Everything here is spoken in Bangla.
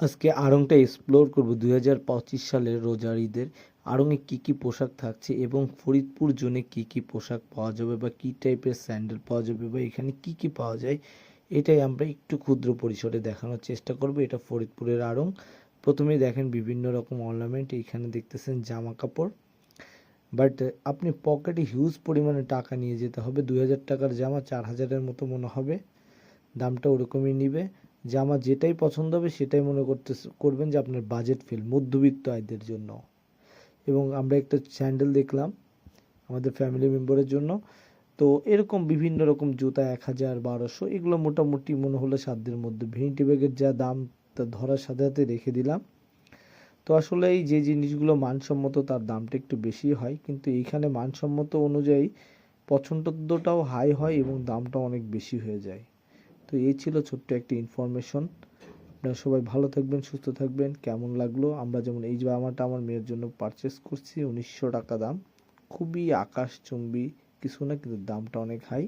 আজকে আড়ংটা এক্সপ্লোর করব। দুই হাজার পঁচিশ সালের রোজার ঈদের। আড়ংয়ে কী কী পোশাক থাকছে এবং ফরিদপুর জোনে কী কী পোশাক পাওয়া যাবে বা কী টাইপের স্যান্ডেল পাওয়া যাবে বা এখানে কী কী পাওয়া যায়, এটাই আমরা একটু ক্ষুদ্র পরিসরে দেখানোর চেষ্টা করব। এটা ফরিদপুরের আড়ং। প্রথমেই দেখেন বিভিন্ন রকম অর্নামেন্ট এখানে দেখতেছেন জামা কাপড়। বাট আপনি পকেটে হিউজ পরিমাণে টাকা নিয়ে যেতে হবে। দুই হাজার টাকার জামা চার হাজারের মতো মনে হবে। দামটা ওরকমই নিবে। জামা যেটাই পছন্দ হবে সেটাই মনে করতে করবেন যে আপনার বাজেট ফিল মধ্যবিত্ত আয়দের জন্য। এবং আমরা একটা স্যান্ডেল দেখলাম আমাদের ফ্যামিলি মেম্বারের জন্য। তো এরকম বিভিন্ন রকম জুতা এক হাজার, বারোশো, এগুলো মোটামুটি মনে হলো সাধ্যের মধ্যে। ভেনিটি ব্যাগের যা দাম, তা ধরার সাথে সাথে রেখে দিলাম। তো আসলে এই যে জিনিসগুলো মানসম্মত, তার দামটা একটু বেশি হয়। কিন্তু এইখানে মানসম্মত অনুযায়ী পছন্দটাও হাই হয় এবং দামটাও অনেক বেশি হয়ে যায়। তো এই ছিল ছোট্ট একটি ইনফরমেশন আপনারা সবাই ভালো থাকবেন, সুস্থ থাকবেন। কেমন লাগল? আমরা যেমন এই জামাটা আমার মেয়ের জন্য পারচেস করছি, উনিশশো টাকা দাম। খুবই আকাশচুম্বী, কিছু না, কিন্তু দামটা অনেক হাই